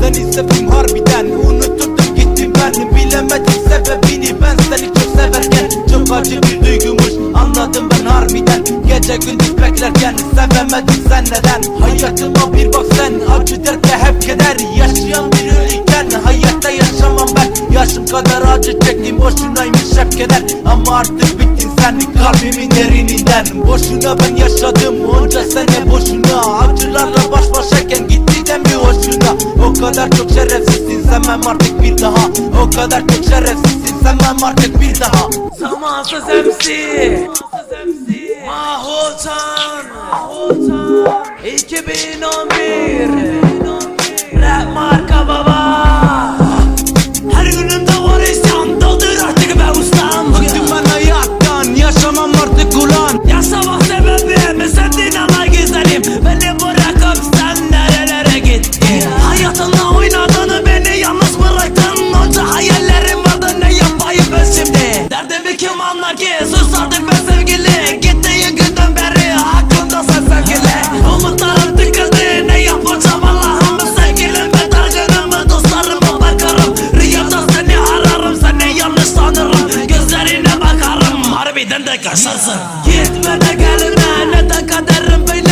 Seni sevdim harbiden Unuttum gittim ben. Bilemedim sebebini ben seni çok severken. Çok acı bir duygumuş anladım ben harbiden. Gece gündüz beklerken sevemedim sen neden? Hayatıma bir bak sen acı dert hep keder. Yaşayan bir ölüyken hayatta yaşamam ben. Yaşım kadar acı çektim boşunaymış hep keder. Ama artık bir sen kalbimin derininden Boşuna ben yaşadım. Onca sene boşuna. Acılarla baş başayken gitti de mi hoşuna? O kadar çok şerefsizsin. Sevmem artık bir daha. O kadar çok şerefsizsin. Sevmem artık bir daha. Zamansız MC Mahotan 2011 sanlar ki sus artık be sevgili. Gittiğin günden beri hakkımda sen sevgili. Umutlarım tıkıldı ne yapacağım Allah'ım? Sevgilim ve dargınım dostlarıma bakarım. Rüyamda seni ararım seni yanlış sanırım. Gözlerine bakarım. Harbiden de kaşarsın Gitme de gelme ne de kaderim böyle.